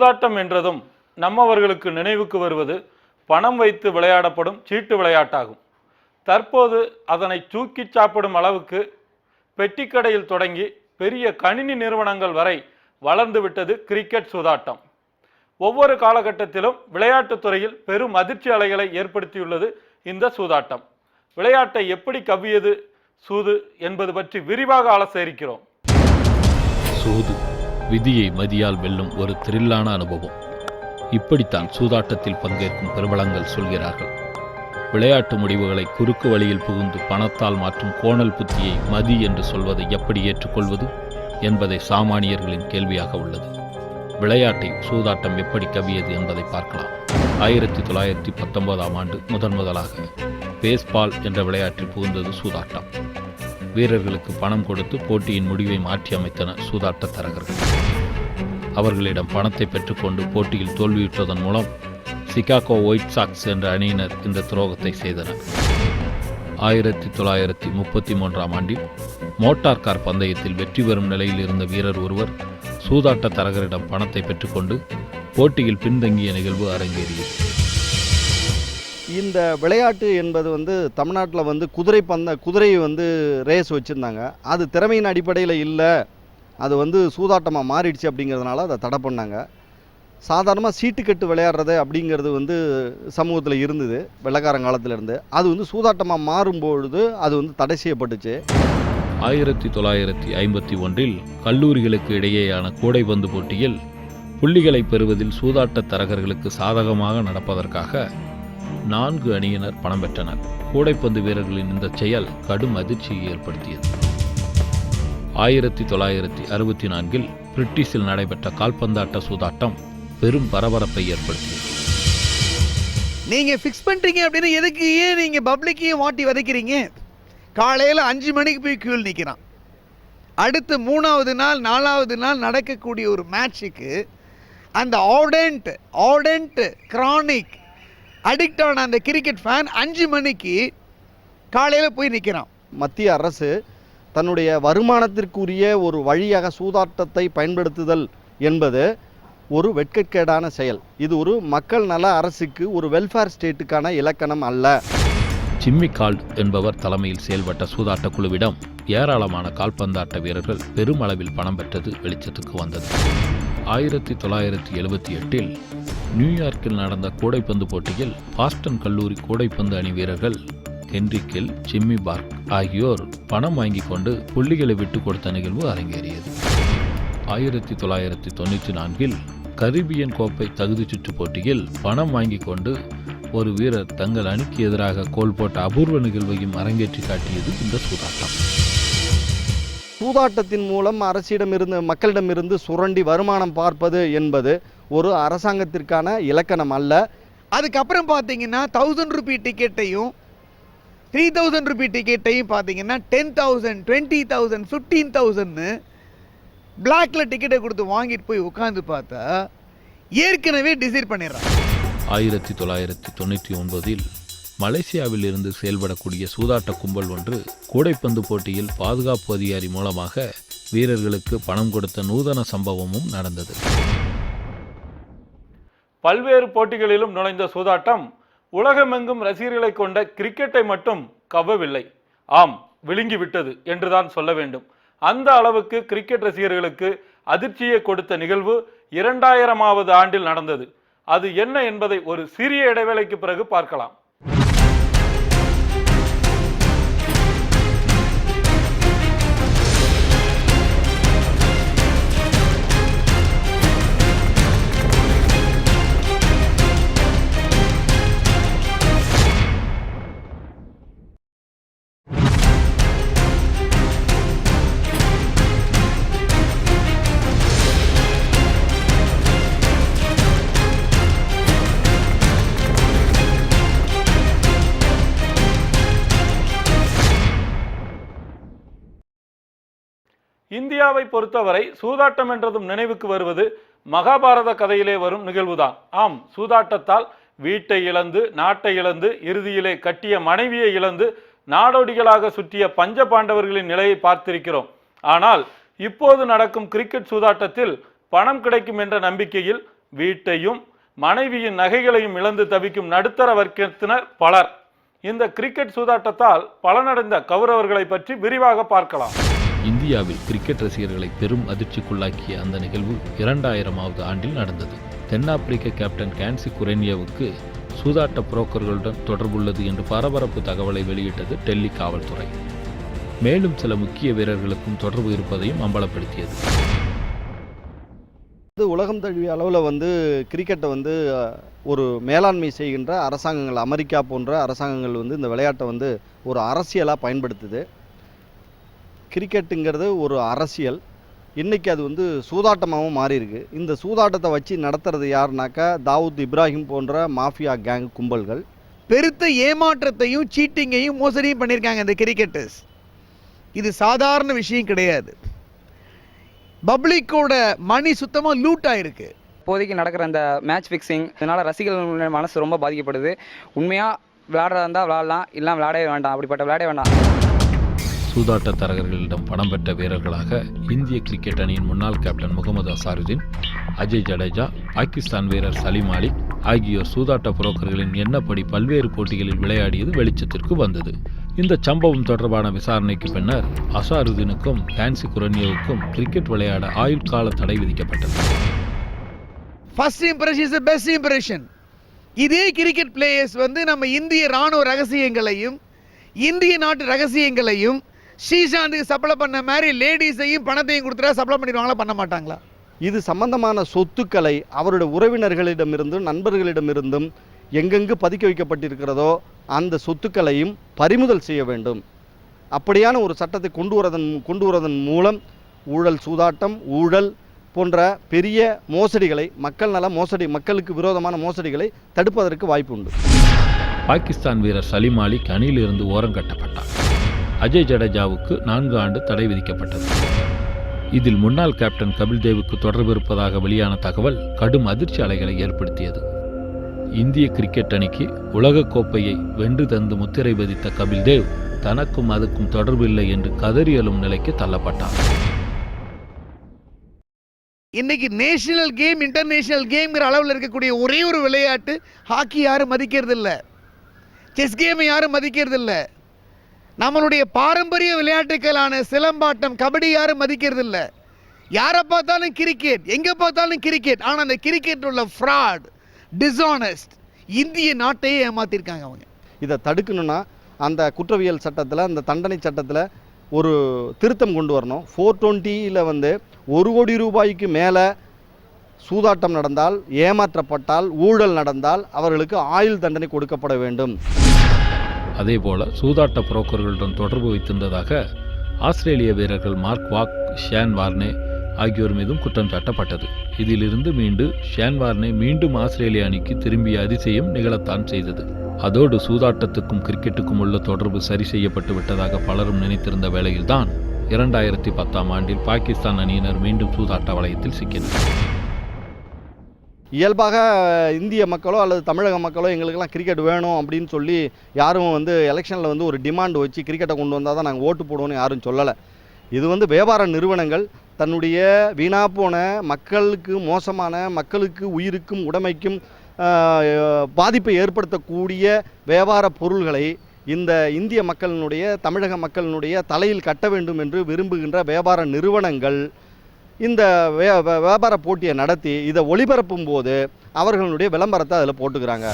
சூதாட்டம் என்றதும் நம்மவர்களுக்கு நினைவுக்கு வருவது பணம் வைத்து விளையாடப்படும் சீட்டு விளையாட்டாகும். தற்போது அதனை தூக்கி சாப்பிடும் அளவுக்கு பெட்டிக்கடையில் தொடங்கி பெரிய கணினி நிறுவனங்கள் வரை வளர்ந்து விட்டது கிரிக்கெட் சூதாட்டம். ஒவ்வொரு காலகட்டத்திலும் விளையாட்டுத் துறையில் பெரும் அதிர்ச்சி அலைகளை ஏற்படுத்தியுள்ளது இந்த சூதாட்டம். விளையாட்டை எப்படி கவ்வியது சூது என்பது பற்றி விரிவாக ஆலோசிக்கிறோம். சூது. விதியை மதியால் வெல்லும் ஒரு த்ரில்லான அனுபவம். இப்படித்தான் சூதாட்டத்தில் பங்கேற்கும் பிரபலங்கள் சொல்கிறார்கள். விளையாட்டு முடிவுகளை குறுக்கு வழியில் புகுந்து பணத்தால் மாற்றும் கோணல் புத்தியை மதி என்று சொல்வதை எப்படி ஏற்றுக்கொள்வது என்பதை சாமானியர்களின் கேள்வியாக உள்ளது. விளையாட்டை சூதாட்டம் எப்படி கவியது என்பதை பார்க்கலாம். ஆயிரத்தி தொள்ளாயிரத்தி பத்தொன்பதாம் ஆண்டு முதன் முதலாக பேஸ்பால் என்ற விளையாட்டில் புகுந்தது சூதாட்டம். வீரர்களுக்கு பணம் கொடுத்து போட்டியின் முடிவை மாற்றி அமைத்தனர் சூதாட்ட தரகர்கள். அவர்களிடம் பணத்தை பெற்றுக்கொண்டு போட்டியில் தோல்வியுற்றதன் மூலம் சிகாகோ ஒயிட் சாக்ஸ் என்ற அணியினர் இந்த துரோகத்தை செய்தனர். ஆயிரத்தி தொள்ளாயிரத்தி முப்பத்தி மூன்றாம் ஆண்டில் மோட்டார் கார் பந்தயத்தில் வெற்றி பெறும் நிலையில் இருந்த வீரர் ஒருவர் சூதாட்ட தரகரிடம் பணத்தை பெற்றுக்கொண்டு போட்டியில் பின்தங்கிய நிகழ்வு அரங்கேறியது. இந்த விளையாட்டு என்பது வந்து தமிழ்நாட்டில் வந்து குதிரை பந்த குதிரை வந்து ரேஸ் வச்சுருந்தாங்க. அது திறமையின் அடிப்படையில் இல்லை. அது வந்து சூதாட்டமாக மாறிடுச்சு அப்படிங்கிறதுனால அதை தடை பண்ணாங்க. சாதாரணமாக சீட்டுக்கட்டு விளையாடுறது அப்படிங்கிறது வந்து சமூகத்தில் இருந்தது வெள்ளக்காரங்காலத்திலேருந்து அது வந்து சூதாட்டமாக மாறும்பொழுது அது வந்து தடை செய்யப்பட்டுச்சு. ஆயிரத்தி தொள்ளாயிரத்தி ஐம்பத்தி ஒன்றில் கல்லூரிகளுக்கு இடையேயான கூடைப்பந்து போட்டியில் புள்ளிகளை பெறுவதில் சூதாட்ட தரகர்களுக்கு சாதகமாக நடப்பதற்காக நான்கு அணியினர் பணம் பெற்றனர். கூடைப்பந்து வீரர்களின் இந்த செயல் கடும் அதிர்ச்சியை ஏற்படுத்தியது. ஆயிரத்தி தொள்ளாயிரத்தி அறுபத்தி நான்கில் பிரிட்டிஷில் நடைபெற்ற கால்பந்தாட்ட சூதாட்டம் பெரும் பரபரப்பை ஏற்படுத்தியது. நீங்க ஃபிக்ஸ் பண்றீங்க அப்படின்னு எதுக்கு ஏன் நீங்க பப்ளிக்கையும் வாட்டி வதைக்கிறீங்க? காலையில் அஞ்சு மணிக்கு போய் கியூல் நிற்கிறான் அடுத்து மூணாவது நாள் நாலாவது நாள் நடக்கக்கூடிய ஒரு மேட்ச்சுக்கு அந்த ஆடென்ட் ஆடென்ட் கிரானிக் அடிக்ட் ஆன அந்த கிரிக்கெட் ஃபேன் அஞ்சு மணிக்கு காலையில போய் நிக்கிறான். மத்திய அரசு தன்னுடைய வருமானத்திற்குரிய ஒரு வழியாக சூதாட்டத்தை பயன்படுத்துதல் என்பது ஒரு வெட்கக்கேடான செயல். இது ஒரு மக்கள் நல அரசுக்கு ஒரு வெல்ஃபேர் ஸ்டேட்டுக்கான இலக்கணம் அல்ல. ஜிம்மி கால்ட் என்பவர் தலைமையில் செயல்பட்ட சூதாட்ட குழுவிடம் ஏராளமான கால்பந்தாட்ட வீரர்கள் பெருமளவில் பணம் பெற்றது வெளிச்சத்துக்கு வந்தது. ஆயிரத்தி தொள்ளாயிரத்தி எழுபத்தி எட்டில் நியூயார்க்கில் நடந்த கூடைப்பந்து போட்டியில் பாஸ்டன் கல்லூரி கூடைப்பந்து அணி வீரர்கள் ஹென்ரிக்கில் ஜிம்மி பார்க் ஆகியோர் பணம் வாங்கி கொண்டு புள்ளிகளை விட்டு கொடுத்த நிகழ்வு அரங்கேறியது. ஆயிரத்தி தொள்ளாயிரத்தி தொண்ணூற்றி நான்கில் கரிபியன் கோப்பை தகுதிச் சுற்று போட்டியில் பணம் வாங்கி கொண்டு ஒரு வீரர் தங்கள் அணிக்கு எதிராக கோல் போட்ட அபூர்வ நிகழ்வையும் அரங்கேற்றி காட்டியது இந்த சூதாட்டம். சூதாட்டத்தின் மூலம் அரசிடமிருந்து மக்களிடமிருந்து சுரண்டி வருமானம் பார்ப்பது என்பது ஒரு அரசாங்கத்திற்கான இலக்கணம் அல்ல. அதுக்கப்புறம் பார்த்தீங்கன்னா தௌசண்ட் ருபி டிக்கெட்டையும் த்ரீ தௌசண்ட் ருபி டிக்கெட்டையும் பார்த்தீங்கன்னா ten thousand twenty thousand fifteen தௌசண்ட்னு பிளாக்ல டிக்கெட்டை கொடுத்து வாங்கிட்டு போய் உட்காந்து பார்த்தா ஏற்கனவே டிசைட் பண்ணிடுறான். ஆயிரத்தி தொள்ளாயிரத்தி தொண்ணூற்றி ஒன்பதில் மலேசியாவில் இருந்து செயல்படக்கூடிய சூதாட்ட கும்பல் ஒன்று கூடைப்பந்து போட்டியில் பாதுகாப்பு அதிகாரி மூலமாக வீரர்களுக்கு பணம் கொடுத்த நூதன சம்பவமும் நடந்தது. பல்வேறு போட்டிகளிலும் நுழைந்த சூதாட்டம் உலகமெங்கும் ரசிகர்களை கொண்ட கிரிக்கெட்டை மட்டும் கவ்வவில்லை ஆம் விழுங்கிவிட்டது என்றுதான் சொல்ல வேண்டும். அந்த அளவுக்கு கிரிக்கெட் ரசிகர்களுக்கு அதிர்ச்சியை கொடுத்த நிகழ்வு இரண்டாயிரமாவது ஆண்டில் நடந்தது. அது என்ன என்பதை ஒரு சிறிய இடைவேளைக்கு பிறகு பார்க்கலாம். இந்தியாவை பொறுத்தவரை சூதாட்டம் என்றதும் நினைவுக்கு வருவது மகாபாரத கதையிலே வரும் நிகழ்வுதான். ஆம் சூதாட்டத்தால் வீட்டை இழந்து நாட்டை இழந்து இறுதியிலே கட்டிய மனைவியை இழந்து நாடோடிகளாக சுற்றிய பஞ்ச பாண்டவர்களின் நிலையை பார்த்திருக்கிறோம். ஆனால் இப்போது நடக்கும் கிரிக்கெட் சூதாட்டத்தில் பணம் கிடைக்கும் என்ற நம்பிக்கையில் வீட்டையும் மனைவியின் நகைகளையும் இழந்து தவிக்கும் நடுத்தர வர்க்கத்தினர் பலர். இந்த கிரிக்கெட் சூதாட்டத்தால் பலனடைந்த கௌரவர்களை பற்றி விரிவாக பார்க்கலாம். இந்தியாவில் கிரிக்கெட் ரசிகர்களை பெரும் அதிர்ச்சிக்குள்ளாக்கிய அந்த நிகழ்வு இரண்டாயிரமாவது ஆண்டில் நடந்தது. தென்னாப்பிரிக்க கேப்டன் கேன்சி குரேனியாவுக்கு சூதாட்ட புரோக்கர்களுடன் தொடர்புள்ளது என்று பரபரப்பு தகவலை வெளியிட்டது டெல்லி காவல்துறை. மேலும் சில முக்கிய வீரர்களுக்கும் தொடர்பு இருப்பதையும் அம்பலப்படுத்தியது. வந்து உலகம் தழுவிய அளவில் வந்து கிரிக்கெட்டை வந்து ஒரு மேலாண்மை செய்கின்ற அரசாங்கங்கள் அமெரிக்கா போன்ற அரசாங்கங்கள் வந்து இந்த விளையாட்டை வந்து ஒரு அரசியலாக பயன்படுத்துது. கிரிக்கெட்டுங்கிறது ஒரு அரசியல். இன்றைக்கி அது வந்து சூதாட்டமாகவும் மாறி இருக்கு இந்த சூதாட்டத்தை வச்சு நடத்துறது யாருனாக்கா தாவூத் இப்ராஹிம் போன்ற மாஃபியா கேங் கும்பல்கள். பெருத்த ஏமாற்றத்தையும் சீட்டிங்கையும் மோசடியும் பண்ணியிருக்காங்க இந்த கிரிக்கெட்டர்ஸ். இது சாதாரண விஷயம் கிடையாது. பப்ளிக்கோட மணி சுத்தமாக லூட் ஆயிருக்கு. இப்போதைக்கு நடக்கிற அந்த மேட்ச் ஃபிக்ஸிங் இதனால் ரசிகர்கள் மனசு ரொம்ப பாதிக்கப்படுது. உண்மையாக விளையாடுறதா இருந்தால் விளையாடலாம் இல்லை விளையாடவே வேண்டாம். அப்படிப்பட்ட விளையாடவே வேண்டாம். சூதாட்ட தரகர்களிடம் பணம் பெற்ற வீரர்களாக இந்திய கிரிக்கெட் அணியின் முன்னாள் கேப்டன் முகமது அசாருதீன் அஜய் ஜடேஜா பாகிஸ்தான் வீரர் சலீம் அலி ஆகியோர் சூதாட்ட புரோக்கர்களின் எண்ணப்படி பல்வேறு போட்டிகளில் விளையாடியது வெளிச்சத்திற்கு வந்தது. இந்த சம்பவம் தொடர்பான விசாரணைக்கு பின்னர் அசாருதீனுக்கும் ஃபேன்சி குரன்யோவுக்கும் கிரிக்கெட் விளையாட ஆயுள் கால தடை விதிக்கப்பட்டது. First impression is best impression இதே கிரிக்கெட் பிளேயர்ஸ் வந்து நம்ம இந்திய ராணுவ ரகசியங்களையும் இந்திய நாட்டு ரகசியங்களையும் ஸ்ரீசாந்துக்கு சப்ளை பண்ண மாதிரி லேடிஸையும் பணத்தையும் கொடுத்துட்டா சப்ளை பண்ணிடுவாங்களா பண்ண மாட்டாங்களா? இது சம்பந்தமான சொத்துக்களை அவருடைய உறவினர்களிடமிருந்தும் நண்பர்களிடமிருந்தும் எங்கெங்கு பதுக்கி வைக்கப்பட்டிருக்கிறதோ அந்த சொத்துக்களையும் பறிமுதல் செய்ய வேண்டும். அப்படியான ஒரு சட்டத்தை கொண்டு வரதன் கொண்டு வரதன் மூலம் ஊழல் சூதாட்டம் ஊழல் போன்ற பெரிய மோசடிகளை மக்கள் நல மோசடி மக்களுக்கு விரோதமான மோசடிகளை தடுப்பதற்கு வாய்ப்பு உண்டு பாகிஸ்தான் வீரர் சலீம் அலி அணியிலிருந்து ஓரங்கட்டப்பட்டார் அஜய் ஜடேஜாவுக்கு நான்கு ஆண்டு தடை விதிக்கப்பட்டது. இதில் முன்னாள் கேப்டன் கபில் தேவுக்கு தொடர்பு இருப்பதாக வெளியான தகவல் கடும் அதிர்ச்சி அலைகளை ஏற்படுத்தியது. இந்திய கிரிக்கெட் அணிக்கு உலகக் கோப்பையை வென்று தந்து முத்திரை பதித்த கபில் தேவ் தனக்கும் அதுக்கும் தொடர்பு இல்லை என்று கதறி எழும் நிலைக்கு தள்ளப்பட்டார் இன்னைக்கு நேஷனல் கேம் இன்டர்நேஷனல் கேம்ங்கிற அளவில் இருக்கக்கூடிய ஒரே ஒரு விளையாட்டு ஹாக்கி யாரும் மதிக்கிறது இல்லை செஸ் கேமை யாரும் மதிக்கிறது இல்லை நம்மளுடைய பாரம்பரிய விளையாட்டுகளான சிலம்பாட்டம் கபடி யாரும் மதிக்கிறது இல்லை யாரை பார்த்தாலும் கிரிக்கெட் எங்கே பார்த்தாலும் கிரிக்கெட் ஆனால் அந்த கிரிக்கெட் உள்ள ஃப்ராட் டிஸ்ஆனஸ்ட் இந்திய நாட்டையே ஏமாத்திருக்காங்க அவங்க. இதை தடுக்கணும்னா அந்த குற்றவியல் சட்டத்தில் அந்த தண்டனை சட்டத்தில் ஒரு திருத்தம் கொண்டு வரணும். ஃபோர் டுவெண்ட்டியில் வந்து ஒரு கோடி ரூபாய்க்கு மேலே சூதாட்டம் நடந்தால் ஏமாற்றப்பட்டால் ஊழல் நடந்தால் அவர்களுக்கு ஆயுள் தண்டனை கொடுக்கப்பட வேண்டும். அதேபோல சூதாட்ட புரோக்கர்களுடன் தொடர்பு வைத்திருந்ததாக ஆஸ்திரேலிய வீரர்கள் மார்க் வாக் ஷேன் வார்னே ஆகியோர் மீதும் குற்றம் சாட்டப்பட்டது. இதிலிருந்து மீண்டு ஷேன் வார்னே மீண்டும் ஆஸ்திரேலிய அணிக்கு திரும்பிய அதிசயம் நிகழத்தான் செய்தது. அதோடு சூதாட்டத்துக்கும் கிரிக்கெட்டுக்கும் உள்ள தொடர்பு சரி செய்யப்பட்டு விட்டதாக பலரும் நினைத்திருந்த வேளையில்தான் இரண்டாயிரத்தி பத்தாம் ஆண்டில் பாகிஸ்தான் அணியினர் மீண்டும் சூதாட்ட வளையத்தில் சிக்கினர். இயல்பாக இந்திய மக்களோ அல்லது தமிழக மக்களோ எங்களுக்கெல்லாம் கிரிக்கெட் வேணும் அப்படின்னு சொல்லி யாரும் வந்து எலெக்ஷனில் வந்து ஒரு டிமாண்ட் வச்சு கிரிக்கெட்டை கொண்டு வந்தால் தான் நாங்கள் ஓட்டு போடுவோம்னு யாரும் சொல்லலை. இது வந்து வியாபார நிறுவனங்கள் தன்னுடைய வீணாக போன மக்களுக்கு மோசமான மக்களுக்கு உயிருக்கும் உடைமைக்கும் பாதிப்பை ஏற்படுத்தக்கூடிய வியாபார பொருள்களை இந்த இந்திய மக்களினுடைய தமிழக மக்களினுடைய தலையில் கட்ட வேண்டும் என்று விரும்புகின்ற வியாபார நிறுவனங்கள் இந்த வியாபார போட்டியை நடத்தி இதை ஒளிபரப்பும் போது அவர்களுடைய விளம்பரத்தை அதில் போட்டுக்கிறாங்க.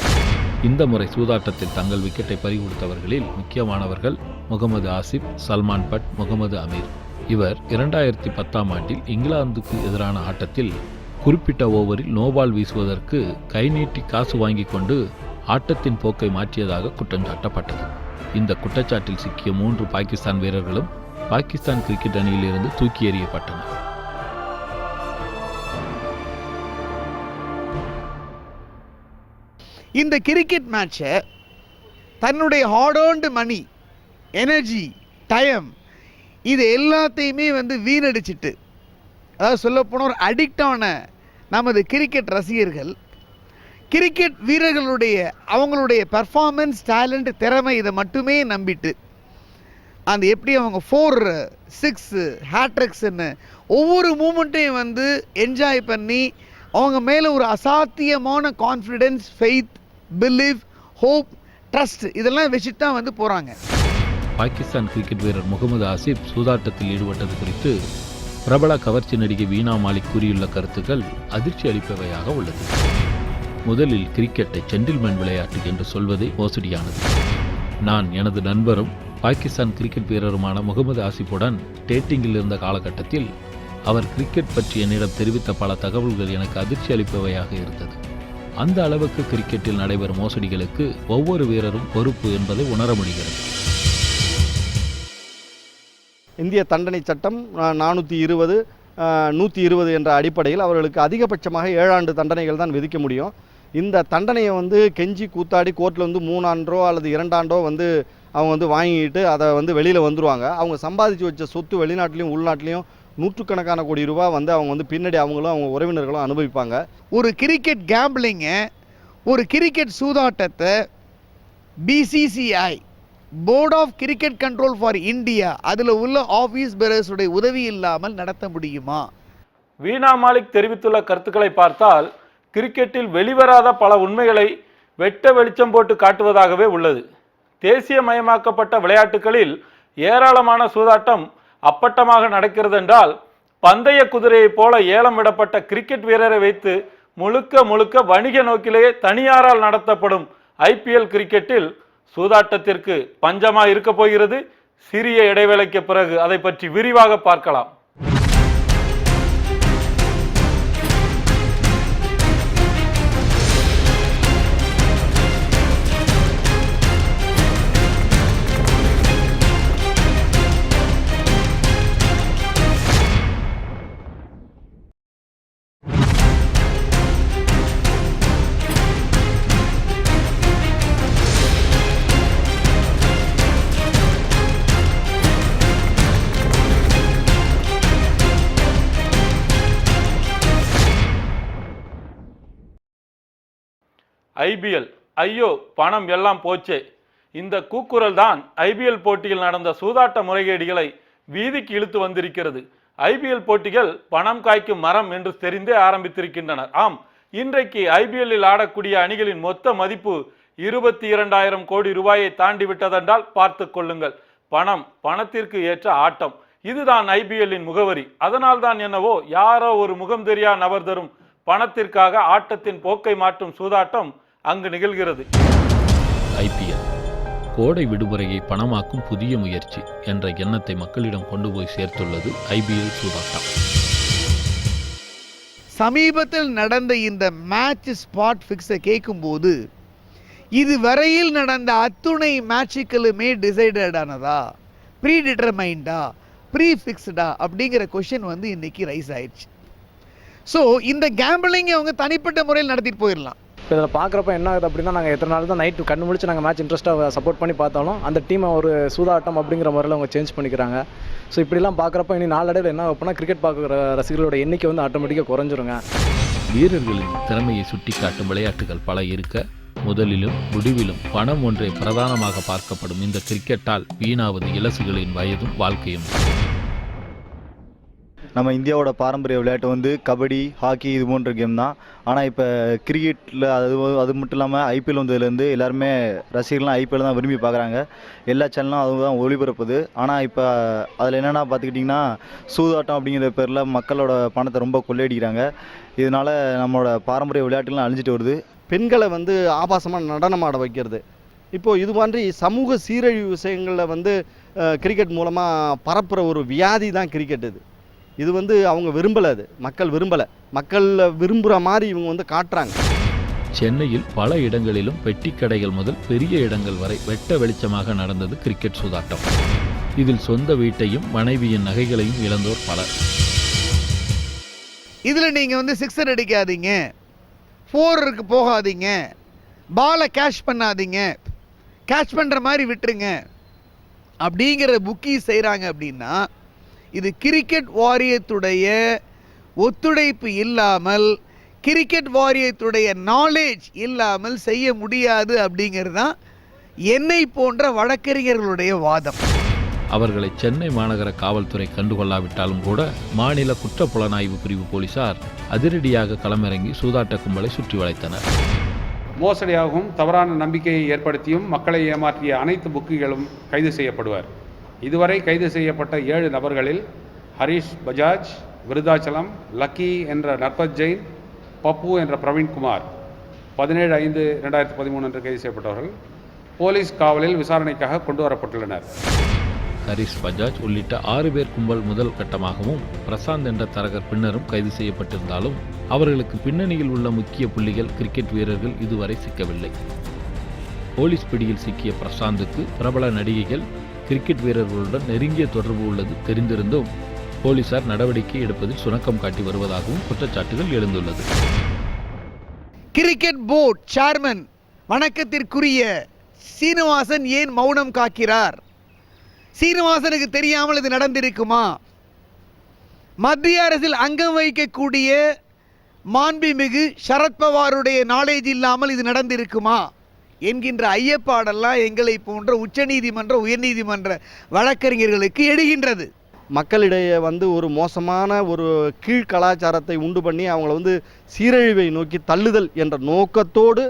இந்த முறை சூதாட்டத்தில் தங்கள் விக்கெட்டை பறிகொடுத்தவர்களில் முக்கியமானவர்கள் முகமது ஆசிப் சல்மான் பட் முகமது அமீர். இவர் இரண்டாயிரத்தி பத்தாம் ஆண்டில் இங்கிலாந்துக்கு எதிரான ஆட்டத்தில் குறிப்பிட்ட ஓவரில் நோபால் வீசுவதற்கு கை நீட்டி காசு வாங்கி கொண்டு ஆட்டத்தின் போக்கை மாற்றியதாக குற்றம் சாட்டப்பட்டது. இந்த குற்றச்சாட்டில் சிக்கிய மூன்று பாகிஸ்தான் வீரர்களும் பாகிஸ்தான் கிரிக்கெட் அணியிலிருந்து தூக்கி எறியப்பட்டனர். இந்த கிரிக்கெட் மேட்சை தன்னுடைய ஹார்ட் மணி எனர்ஜி டைம் இது எல்லாத்தையுமே வந்து வீணடிச்சிட்டு அதாவது சொல்லப்போனால் ஒரு அடிக்டான நமது கிரிக்கெட் ரசிகர்கள் கிரிக்கெட் வீரர்களுடைய அவங்களுடைய பர்ஃபார்மன்ஸ் டேலண்ட் திறமை இதை மட்டுமே நம்பிட்டு அந்த எப்படி அவங்க ஃபோர் சிக்ஸு ஹேட்ரிக்ஸ்ன்னு ஒவ்வொரு மூமெண்ட்டையும் வந்து என்ஜாய் பண்ணி அவங்க மேலே ஒரு அசாத்தியமான confidence faith believe hope trust இதெல்லாம் வச்சுட்டு தான் வந்து போகிறாங்க பாகிஸ்தான் கிரிக்கெட் வீரர் முகமது ஆசிப் சூதாட்டத்தில் ஈடுபட்டது குறித்து பிரபல கவர்ச்சி நடிகை வீணா மாலிக் கூறியுள்ள கருத்துக்கள் அதிர்ச்சி அளிப்பவையாக உள்ளது. முதலில் கிரிக்கெட்டை சென்டில்மேன் விளையாட்டு என்று சொல்வதே மோசடியானது. நான் எனது நண்பரும் பாகிஸ்தான் கிரிக்கெட் வீரருமான முகமது ஆசிப்புடன் டேட்டிங்கில் இருந்த காலகட்டத்தில் அவர் கிரிக்கெட் பற்றி என்னிடம் தெரிவித்த பல தகவல்கள் எனக்கு அதிர்ச்சி அளிப்பவையாக இருந்தது. அந்த அளவுக்கு கிரிக்கெட்டில் நடைபெறும் மோசடிகளுக்கு ஒவ்வொரு வீரரும் பொறுப்பு என்பதை உணர முடிகிறது. இந்திய தண்டனை சட்டம் நானூற்றி இருபது நூற்றி இருபது என்ற அடிப்படையில் அவர்களுக்கு அதிகபட்சமாக ஏழாண்டு தண்டனைகள் தான் விதிக்க முடியும். இந்த தண்டனையை வந்து கெஞ்சி கூத்தாடி கோர்ட்டில் வந்து மூணாண்டோ அல்லது இரண்டாண்டோ வந்து அவங்க வந்து வாங்கிட்டு அதை வந்து வெளியில் வந்துருவாங்க. அவங்க சம்பாதிச்சு வச்ச சொத்து வெளிநாட்டிலையும் உள்நாட்டிலையும் நூற்றுக்கணக்கான கோடி ரூபாய் வந்து அவங்க வந்து பின்னாடி அவங்களும் அவங்க உறவினர்களும் அனுபவிப்பாங்க. ஒரு கிரிக்கெட் கேம்பிளிங்கை ஒரு cricket சூதாட்டத்தை BCCI board of cricket control for India அதில் உள்ள ஆஃபீஸ் பெரர்ஸுடைய உதவி இல்லாமல் நடத்த முடியுமா? வீணா மாலிக் தெரிவித்துள்ள கருத்துக்களை பார்த்தால் கிரிக்கெட்டில் வெளிவராத பல உண்மைகளை வெட்ட வெளிச்சம் போட்டு காட்டுவதாகவே உள்ளது. தேசியமயமாக்கப்பட்ட விளையாட்டுகளில் ஏராளமான சூதாட்டம் அப்பட்டமாக நடக்கிறது என்றால் பந்தய குதிரையைப் போல ஏலம் விடப்பட்ட கிரிக்கெட் வீரரை வைத்து முழுக்க முழுக்க வணிக நோக்கிலேயே தனியாரால் நடத்தப்படும் ஐபிஎல் கிரிக்கெட்டில் சூதாட்டத்திற்கு பஞ்சமா இருக்க போகிறது. சிறிய இடைவேளைக்கு பிறகு அதை பற்றி விரிவாக பார்க்கலாம். ஐபிஎல் ஐயோ பணம் எல்லாம் போச்சே. இந்த கூக்குரல் தான் ஐபிஎல் போட்டியில் நடந்த சூதாட்ட முறைகேடுகளை வீதிக்கு இழுத்து வந்திருக்கிறது. ஐபிஎல் போட்டிகள் பணம் காய்க்கும் மரம் என்று தெரிந்தே ஆரம்பித்திருக்கின்றனர். ஆம் இன்றைக்கு ஐபிஎல்லில் ஆடக்கூடிய அணிகளின் மொத்த மதிப்பு இருபத்தி இரண்டாயிரம் கோடி ரூபாயை தாண்டி விட்டதென்றால் பார்த்து கொள்ளுங்கள். பணம் பணத்திற்கு ஏற்ற ஆட்டம். இதுதான் ஐபிஎல்லின் முகவரி. அதனால்தான் என்னவோ யாரோ ஒரு முகம் தெரியா நபர் தரும் பணத்திற்காக ஆட்டத்தின் போக்கை மாற்றும் சூதாட்டம் அங்கு நிகழ்கிறது. ஐபிஎல் கோடை விடுமுறையை பணமாக்கும் புதிய முயற்சி என்ற எண்ணத்தை மக்களிடம் கொண்டு போய் சேர்த்துள்ளது ஐபிஎல் சூதாட்டம். சமீபத்தில் நடந்த இந்த மேட்ச் ஸ்பாட் ஃபிக்ஸை கேட்கும்போது இது வரையில் நடந்த அத்துணை மேட்சுக்களுமே டிசைடட் ஆனதா? ப்ரீ டிட்டர்மைண்டா ப்ரீ ஃபிக்ஸ்டா அப்படிங்கிற கொஷின் வந்து இன்னைக்கு ரைஸ் ஆயிடுச்சு. ஸோ இந்த கேம்பிளிங்கை அவங்க தனிப்பட்ட முறையில் நடத்திட்டு போயிடலாம். இப்போ இதில் பார்க்குறப்ப என்ன ஆகுது அப்படின்னா நாங்கள் எத்தனை நாள் தான் நைட்டு கண்ணு முடிச்சு நாங்கள் மேட்ச் இன்ட்ரெஸ்ட்டாக சப்போர்ட் பண்ணி பார்த்தாலும் அந்த டீமை ஒரு சூதாட்டம் அப்படிங்கிற முறையில் அவங்க சேஞ்ச் பண்ணிக்கிறாங்க. ஸோ இப்படிலாம் பார்க்குறப்ப இனி நாளடைவில் என்ன ஆகும்னா கிரிக்கெட் பார்க்குற ரசிகர்களோட எண்ணிக்கை வந்து ஆட்டோமேட்டிக்காக குறைஞ்சிருங்க. வீரர்களின் திறமையை சுட்டிக்காட்டும் விளையாட்டுகள் பல இருக்க முதலிலும் முடிவிலும் பணம் ஒன்றே பிரதானமாக பார்க்கப்படும் இந்த கிரிக்கெட்டால் வீணாவது இலசுகளின் வயதும் வாழ்க்கையும். நம்ம இந்தியாவோட பாரம்பரிய விளையாட்டு வந்து கபடி ஹாக்கி இது போன்ற கேம் தான். ஆனால் இப்போ கிரிக்கெட்டில் அது அது மட்டும் இல்லாமல் ஐபிஎல் வந்ததுலேருந்து எல்லாருமே ரசிகர்லாம் ஐபிஎல் தான் விரும்பி பார்க்குறாங்க. எல்லா சேனலும் அது தான் ஒளிபரப்புது. ஆனால் இப்போ அதில் என்னென்னா பார்த்துக்கிட்டிங்கன்னா சூதாட்டம் அப்படிங்கிற பேரில் மக்களோட பணத்தை ரொம்ப கொள்ளையடிக்கிறாங்க. இதனால் நம்மளோட பாரம்பரிய விளையாட்டுலாம் அழிஞ்சிட்டு வருது. பெண்களை வந்து ஆபாசமாக நடனம் ஆட வைக்கிறது. இப்போது இது மாதிரி சமூக சீரழிவு விஷயங்களில் வந்து கிரிக்கெட் மூலமாக பரப்புகிற ஒரு வியாதி தான் கிரிக்கெட் இது. இது வந்து அவங்க விரும்பலை அது. மக்கள் விரும்பலை. மக்கள் விரும்புகிற மாதிரி இவங்க வந்து காட்டுறாங்க. சென்னையில் பல இடங்களிலும் பெட்டிக்கடைகள் முதல் பெரிய இடங்கள் வரை வெட்ட வெளிச்சமாக நடந்தது கிரிக்கெட் சூதாட்டம். இதில் சொந்த வீட்டையும் மனைவியின் நகைகளையும் இழந்தோர் பலர். இதில் நீங்கள் வந்து சிக்ஸர் அடிக்காதீங்க. ஃபோருக்கு போகாதீங்க. பாலை கேஷ் பண்ணாதீங்க. கேட்ச் பண்ணுற மாதிரி விட்டுருங்க. அப்படிங்கிற புக்கி செய்கிறாங்க அப்படின்னா இது கிரிக்கெட் வாரியத்துடைய ஒத்துழைப்பு இல்லாமல் கிரிக்கெட் வாரியத்துடைய நாலேஜ் இல்லாமல் செய்ய முடியாது அப்படிங்கிறது தான் என்னை போன்ற வழக்கறிஞர்களுடைய வாதம். அவர்களை சென்னை மாநகர காவல்துறை கண்டுகொள்ளாவிட்டாலும் கூட மாநில குற்ற புலனாய்வு பிரிவு போலீசார் அதிரடியாக களமிறங்கி சூதாட்ட கும்பலை சுற்றி வளைத்தனர். மோசடியாகவும் தவறான நம்பிக்கையை ஏற்படுத்தியும் மக்களை ஏமாற்றிய அனைத்து புக்கிகளும் கைது செய்யப்படுவர். இதுவரை கைது செய்யப்பட்ட ஏழு நபர்களில் ஹரிஷ் பஜாஜ் விருதாச்சலம் லக்கி என்ற நர்பத் ஜெயின் பப்பு என்ற பிரவீன்குமார் பதினேழு ஐந்து ரெண்டாயிரத்தி பதிமூணு என்று கைது செய்யப்பட்டவர்கள் போலீஸ் காவலில் விசாரணைக்காக கொண்டு வரப்பட்டுள்ளனர். ஹரிஷ் பஜாஜ் உள்ளிட்ட ஆறு பேர் கும்பல் முதல் கட்டமாகவும் பிரசாந்த் என்ற தரகர் பின்னரும் கைது செய்யப்பட்டிருந்தாலும் அவர்களுக்கு பின்னணியில் உள்ள முக்கிய புள்ளிகள் கிரிக்கெட் வீரர்கள் இதுவரை சிக்கவில்லை. போலீஸ் பிடியில் சிக்கிய பிரசாந்துக்கு பிரபல நடிகைகள் கிரிக்கெட் வீரர்களுடன் நெருங்கிய தொடர்பு உள்ளது தெரிந்திருந்தும் போலீசார் நடவடிக்கை எடுப்பதில் சுணக்கம் காட்டி வருவதாகவும் குற்றச்சாட்டுகள் எழுந்துள்ளது. கிரிக்கெட் போர்ட் சேர்மன் வணக்கத்திற்குரிய சீனிவாசன் ஏன் மௌனம் காக்கிறார்? சீனிவாசனுக்கு தெரியாமல் இது நடந்திருக்குமா? மத்திய அரசில் அங்கம் வகிக்கக்கூடிய மாண்புமிகு சரத்பவாருடைய நாலேஜ் இல்லாமல் இது நடந்திருக்குமா? என்கின்ற ஐயப்பாடெல்லாம் எங்களை போன்ற உச்சநீதிமன்ற உயர்நீதிமன்ற வழக்கறிஞர்களுக்கு எழுகின்றது. மக்களிடையே வந்து ஒரு மோசமான ஒரு கீழ் கலாச்சாரத்தை உண்டு பண்ணி அவங்கள வந்து சீரழிவை நோக்கி தள்ளுதல் என்ற நோக்கத்தோடு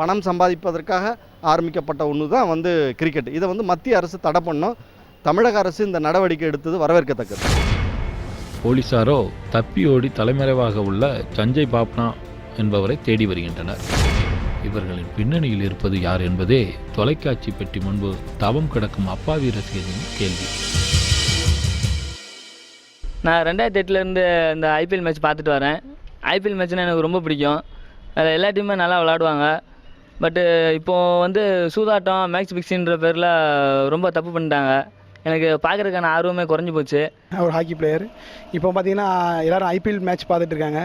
பணம் சம்பாதிப்பதற்காக ஆரம்பிக்கப்பட்ட ஒன்று தான் வந்து கிரிக்கெட் இதை வந்து மத்திய அரசு தடை பண்ணோம். தமிழக அரசு இந்த நடவடிக்கை எடுத்தது வரவேற்கத்தக்கது. போலீசாரோ தப்பியோடி தலைமறைவாக உள்ள சஞ்சய் பாப்னா என்பவரை தேடி வருகின்றனர். இவர்களின் பின்னணியில் இருப்பது யார் என்பதே தொலைக்காட்சி பெட்டி முன்பு தவம் கிடக்கும் அப்பாவி ரசிகரின் கேள்வி. நான் ரெண்டாயிரத்தி எட்டுலேருந்து இந்த ஐபிஎல் மேட்ச் பார்த்துட்டு வரேன். ஐபிஎல் மேட்ச்னால் எனக்கு ரொம்ப பிடிக்கும். அதில் எல்லா டீமுமே நல்லா விளாடுவாங்க. பட்டு இப்போது வந்து சூதாட்டம் மேட்ச் ஃபிக்ஸின்ற பேரில் ரொம்ப தப்பு பண்ணிட்டாங்க. எனக்கு பார்க்குறதுக்கான ஆர்வமே குறைஞ்சி போச்சு. நான் ஒரு ஹாக்கி பிளேயர் இப்போ பார்த்தீங்கன்னா எல்லாரும் ஐபிஎல் மேட்ச் பார்த்துட்டு இருக்காங்க.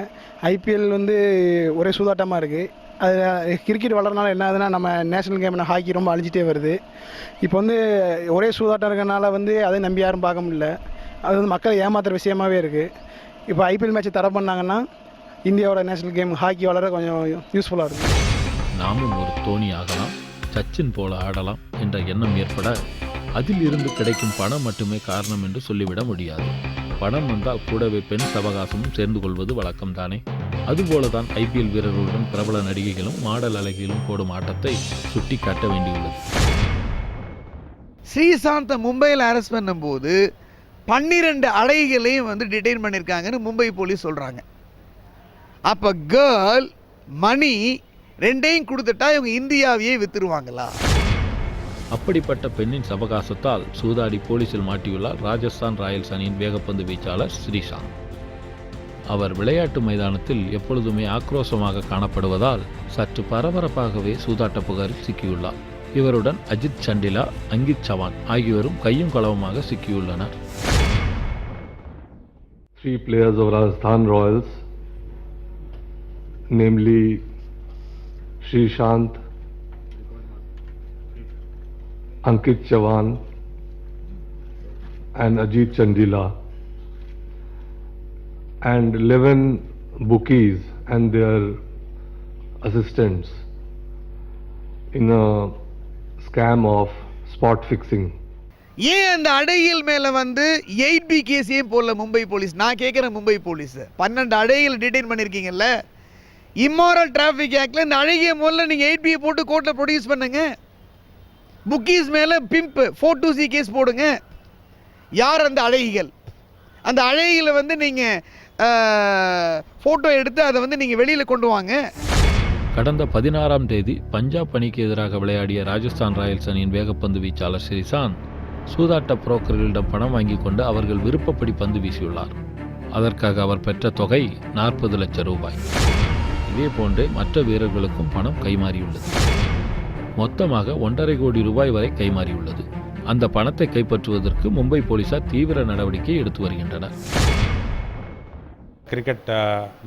ஐபிஎல் வந்து ஒரே சூதாட்டமாக இருக்குது அது கிரிக்கெட் வளரனால என்ன ஆகுதுன்னா நம்ம நேஷனல் கேம் ஹாக்கி ரொம்ப அழிஞ்சிட்டே வருது. இப்போ வந்து ஒரே சூதாட்டம் இருக்கிறனால வந்து அதை நம்பி யாரும் பார்க்க முடியல. அது வந்து மக்களை ஏமாத்துற விஷயமாவே இருக்குது இப்போ ஐபிஎல் மேட்ச்சை தர பண்ணாங்கன்னா இந்தியாவோட நேஷனல் கேம் ஹாக்கி வளர கொஞ்சம் யூஸ்ஃபுல்லாக இருக்கும். நாமும் ஒரு தோனி ஆகலாம் சச்சின் போல ஆடலாம் என்ற எண்ணம் ஏற்பட அதில் இருந்து கிடைக்கும் பணம் மட்டுமே காரணம் என்று சொல்லிவிட முடியாது. பணம் வந்தால் கூடவே பெண் சவகாசமும் சேர்ந்து கொள்வது வழக்கம்தானே? அதுபோலதான் ஐபிஎல் வீரர்களுடன் பிரபல நடிகைகளும் மாடல் அழகிகளும் போடும் ஆட்டத்தை சுட்டி காட்ட வேண்டியுள்ளது. ஸ்ரீசாந்தை மும்பையில் அரெஸ்ட் பண்ணும்போது பன்னிரெண்டு அலைகளையும் வந்து டிடைன் பண்ணியிருக்காங்கன்னு மும்பை போலீஸ் சொல்கிறாங்க அப்போ கேர்ள் மணி ரெண்டையும் கொடுத்துட்டா இவங்க இந்தியாவையே வித்துருவாங்களா? அப்படிப்பட்ட பெண்ணின் சவகாசத்தால் சூதாடி போலீசில் மாட்டியுள்ளார் ராஜஸ்தான் ராயல்ஸ் அணியின் வேகப்பந்து வீச்சாளர் ஸ்ரீசாந்த் அவர் விளையாட்டு மைதானத்தில் எப்பொழுதுமே ஆக்ரோஷமாக காணப்படுவதால் சற்று பரபரப்பாகவே சூதாட்ட புகாரில் சிக்கியுள்ளார். இவருடன் அஜித் சண்டிலா அங்கித் சவான் ஆகியோரும் கையும் களவுமாக சிக்கியுள்ளனர். Three players of Rajasthan Royals, namely Sri Ankit Chavan, and Ajit Chandila, and 11 bookies and their assistants in a scam of spot fixing. ஏன் அந்த அடையில் மேலே வந்து எயிட் பி கேஸ் போடல மும்பை போலீஸ்? நான் கேட்குறேன் மும்பை போலீஸ். பன்னெண்டு அடைகள் டிடைன் பண்ணியிருக்கீங்கல்ல இம்மாரல் டிராஃபிக் ஆக்டில் இந்த அழகிய முதல்ல நீங்கள் எயிட் பியை போட்டு கோர்ட்டில் ப்ரொடியூஸ் பண்ணுங்கள் புக்கீஸ் மேலே pimp four two C case போடுங்க. யார் அந்த அழகிகள்? அந்த அழகிகளை வந்து நீங்கள் ஃபோட்டோ எடுத்து அதை வந்து நீங்கள் வெளியில் கொண்டு வாங்க. கடந்த பதினாறாம் தேதி பஞ்சாப் அணிக்கு எதிராக விளையாடிய ராஜஸ்தான் ராயல்ஸ் அணியின் வேகப்பந்து வீச்சாளர் ஸ்ரீசாந்த் சூதாட்ட புரோக்கர்களிடம் பணம் வாங்கிக் கொண்டு அவர்கள் விருப்பப்படி பந்து வீசியுள்ளார். அதற்காக அவர் பெற்ற தொகை நாற்பது லட்சம் ரூபாய். இதே போன்றே மற்ற வீரர்களுக்கும் பணம் கைமாறியுள்ளது. மொத்தமாக ஒன்றரை கோடி ரூபாய் வரை கைமாறியுள்ளது. அந்த பணத்தை கைப்பற்றுவதற்கு மும்பை போலீசார் தீவிர நடவடிக்கை எடுத்து வருகின்றனர். கிரிக்கெட்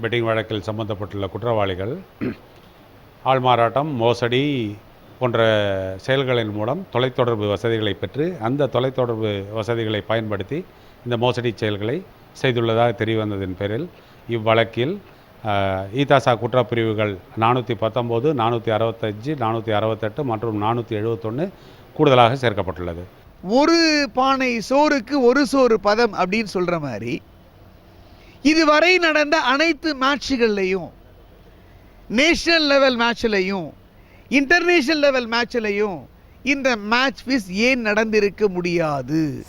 பெட்டிங் வழக்கில் சம்பந்தப்பட்டுள்ள குற்றவாளிகள் ஆள்மாறாட்டம் மோசடி போன்ற செயல்களின் மூலம் தொலைத்தொடர்பு வசதிகளை பெற்று அந்த தொலைத்தொடர்பு வசதிகளை பயன்படுத்தி இந்த மோசடி செயல்களை செய்துள்ளதாக தெரியவந்ததன் பேரில் இவ்வழக்கில் ஈதாசா குற்றப்பிரிவுகள் நானூற்றி பத்தொம்போது நானூற்றி அறுபத்தஞ்சு நானூற்றி அறுபத்தெட்டு மற்றும் நானூற்றி எழுபத்தொன்று கூடுதலாக சேர்க்கப்பட்டுள்ளது. ஒரு பானை சோறுக்கு ஒரு சோறு பதம் அப்படின்னு சொல்ற மாதிரி இதுவரை நடந்த அனைத்து மேட்சுகள்லையும் நேஷனல் லெவல் மேட்ச்லையும் இன்டர்நேஷனல் லெவல் மேட்ச்லையும் இந்த மேட்ச் ஃபிஸ் ஏன் நடந்திருக்க முடியாது?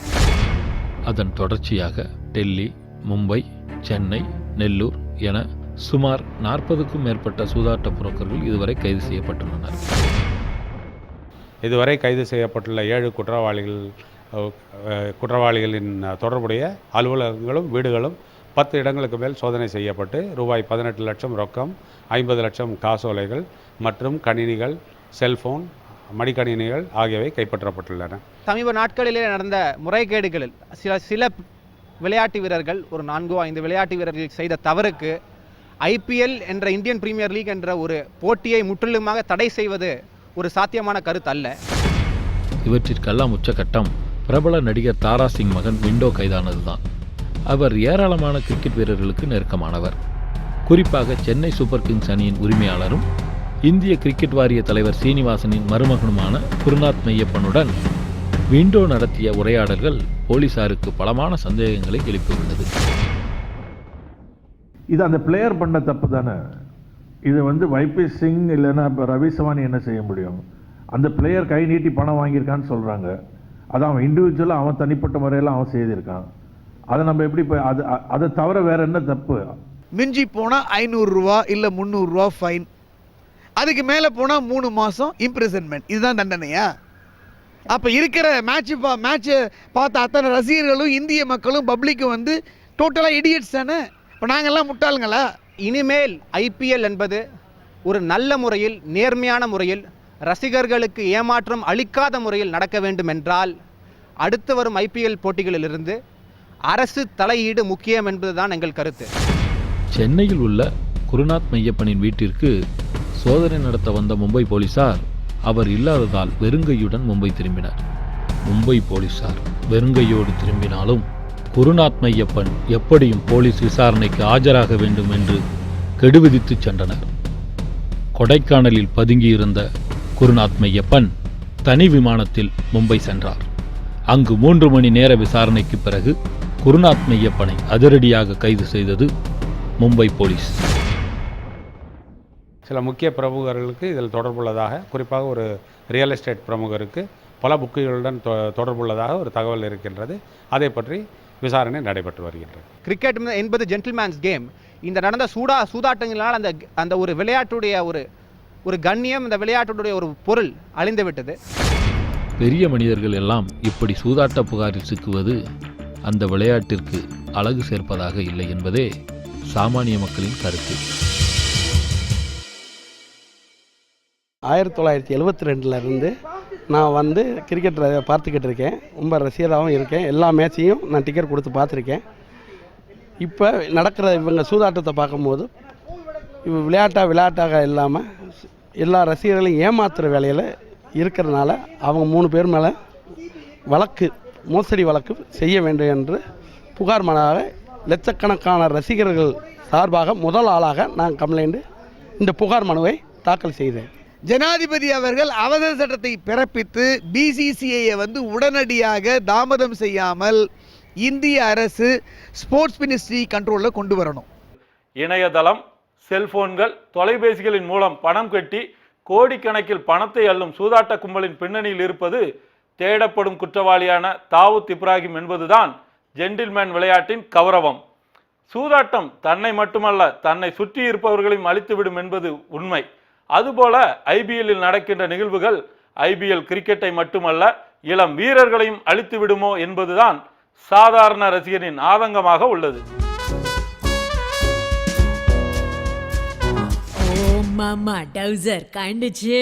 அதன் தொடர்ச்சியாக டெல்லி மும்பை சென்னை நெல்லூர் என சுமார் நாற்பதுக்கும் மேற்பட்ட சூதாட்ட புரோக்கர்கள் இதுவரை கைது செய்யப்பட்டுள்ளனர். இதுவரை கைது செய்யப்பட்டுள்ள ஏழு குற்றவாளிகள் குற்றவாளிகளின் தொடர்புடைய அலுவலகங்களும் வீடுகளும் பத்து இடங்களுக்கு மேல் சோதனை செய்யப்பட்டு ரூபாய் பதினெட்டு லட்சம் ரொக்கம் ஐம்பது லட்சம் காசோலைகள் மற்றும் கணினிகள் செல்போன் மடிக்கணினிகள் ஆகியவை கைப்பற்றப்பட்டுள்ளன. சமீப நாட்களிலே நடந்த முறைகேடுகளில் சில சில விளையாட்டு வீரர்கள் ஒரு நான்கோ ஐந்து விளையாட்டு வீரர்கள் செய்த தவறுக்கு ஐபிஎல் என்ற இந்தியன் பிரீமியர் லீக் என்ற ஒரு போட்டியை முற்றிலுமாக தடை செய்வது ஒரு சாத்தியமான கருத்து அல்ல. இவற்றிற்கெல்லாம் உச்சகட்டம் பிரபல நடிகர் தாரா சிங் மகன் விண்டோ கைதானதுதான். அவர் ஏராளமான கிரிக்கெட் வீரர்களுக்கு நெருக்கமானவர். குறிப்பாக சென்னை சூப்பர் கிங்ஸ் அணியின் உரிமையாளரும் இந்திய கிரிக்கெட் வாரிய தலைவர் சீனிவாசனின் மருமகனுமான குருநாத் மெய்யப்பனுடன் விண்டோ நடத்திய உரையாடல்கள் போலீசாருக்கு பலமான சந்தேகங்களை எழுப்பியுள்ளது. இது அந்த பிளேயர் பண்ண தப்பு தானே? இது வந்து வைபி சிங் இல்லைன்னா இப்போ ரவி சவானி என்ன செய்ய முடியும்? அந்த பிளேயர் கை நீட்டி பணம் வாங்கியிருக்கான்னு சொல்கிறாங்க அது அவன் இண்டிவிஜுவலாக அவன் தனிப்பட்ட முறையில் அவன் செய்திருக்கான். அதை நம்ம எப்படி போய் அது அதை தவிர வேற என்ன தப்பு? மிஞ்சி போனால் ஐநூறுரூவா இல்லை முந்நூறுரூவா ஃபைன் அதுக்கு மேலே போனால் மூணு மாதம் இம்ப்ரெசன்மெண்ட் இதுதான் தண்டனையா? அப்போ இருக்கிற மேட்ச்சு பா மேட்ச்சை பார்த்த அத்தனை ரசிகர்களும் இந்திய மக்களும் பப்ளிக்கும் வந்து டோட்டலாக இடியட்ஸ் தானே? இப்போ நாங்கள்லாம் முட்டாளுங்களா இனிமேல் ஐபிஎல் என்பது ஒரு நல்ல முறையில் நேர்மையான முறையில் ரசிகர்களுக்கு ஏமாற்றம் அளிக்காத முறையில் நடக்க வேண்டும் என்றால் அடுத்து வரும் ஐபிஎல் போட்டிகளிலிருந்து அரசு தலையீடு முக்கியம் என்பதுதான் எங்கள் கருத்து. சென்னையில் உள்ள குருநாத் மையப்பனின் வீட்டிற்கு சோதனை நடத்த வந்த மும்பை போலீசார் அவர் இல்லாததால் வெறுங்கையுடன் மும்பை திரும்பினர். மும்பை போலீசார் வெறுங்கையோடு திரும்பினாலும் குருநாத்மையப்பன் எப்படியும் போலீஸ் விசாரணைக்கு ஆஜராக வேண்டும் என்று கெடுவிதித்து சென்றனர். கொடைக்கானலில் பதுங்கியிருந்த குருநாத்மையப்பன் தனி விமானத்தில் மும்பை சென்றார். அங்கு மூன்று மணி நேர விசாரணைக்கு பிறகு குருநாத்மையப்பனை அதிரடியாக கைது செய்தது மும்பை போலீஸ். சில முக்கிய பிரமுகர்களுக்கு இதில் தொடர்புள்ளதாக குறிப்பாக ஒரு ரியல் எஸ்டேட் பிரமுகருக்கு பல புக்குகளுடன் தொ தொடர்புள்ளதாக ஒரு தகவல் இருக்கின்றது. அதை பற்றி விசாரணை நடைபெற்று வருகின்றது. கிரிக்கெட் என்பது ஜென்டில்மேன்ஸ் கேம் இந்த நடந்த சூடா சூதாட்டங்களால் அந்த அந்த ஒரு விளையாட்டுடைய ஒரு ஒரு கண்ணியம் இந்த விளையாட்டுடைய ஒரு பொருள் அழிந்து விட்டது பெரிய மனிதர்கள் எல்லாம் இப்படி சூதாட்ட புகாரில் சிக்குவது அந்த விளையாட்டிற்கு அழகு சேர்ப்பதாக இல்லை என்பதே சாமானிய மக்களின் கருத்து. ஆயிரத்தி தொள்ளாயிரத்தி எழுபத்தி ரெண்டுலேருந்து நான் வந்து கிரிக்கெட் பார்த்துக்கிட்டு இருக்கேன் ரொம்ப ரசிகராகவும் இருக்கேன். எல்லா மேட்சையும் நான் டிக்கெட் கொடுத்து பார்த்துருக்கேன். இப்போ நடக்கிற இவங்க சூதாட்டத்தை பார்க்கும்போது இவ விளையாட்டாக விளையாட்டாக இல்லாமல் எல்லா ரசிகர்களையும் ஏமாத்துகிற வேலையில் இருக்கிறதுனால அவங்க மூணு பேர் மேலே வழக்கு மோசடி வழக்கு செய்ய வேண்டும் என்று புகார் மனாக லட்சக்கணக்கான ரசிகர்கள் சார்பாக முதல் ஆளாக நான் கம்ப்ளைண்ட்டு இந்த புகார் மனுவை தாக்கல் செய்தேன். ஜனாதிபதி அவர்கள் அவசர சட்டத்தை பிறப்பித்து பிசிசிஐயை வந்து உடனடியாக தாமதம் செய்யாமல் இந்திய அரசு ஸ்போர்ட்ஸ் மினிஸ்ட்ரி கண்ட்ரோலில் கொண்டு வரணும். இணையதளம் செல்போன்கள் தொலைபேசிகளின் மூலம் பணம் கட்டி கோடிக்கணக்கில் பணத்தை அள்ளும் சூதாட்ட கும்பலின் பின்னணியில் இருப்பது தேடப்படும் குற்றவாளியான தாவூத் இப்ராஹிம் என்பதுதான் ஜென்டில்மேன் விளையாட்டின் கௌரவம். சூதாட்டம் தன்னை மட்டுமல்ல தன்னை சுற்றி இருப்பவர்களையும் அழித்துவிடும் என்பது உண்மை. அதுபோல ஐபிஎல்லில் நடக்கின்ற நிகழ்வுகள் ஐபிஎல் கிரிக்கெட்டை மட்டுமல்ல இளம் வீரர்களையும் அழித்து விடுமோ என்பதுதான் சாதாரண ரசிகனின் ஆதங்கமாக உள்ளது. மாமா டவுசர் கண்டுச்சு.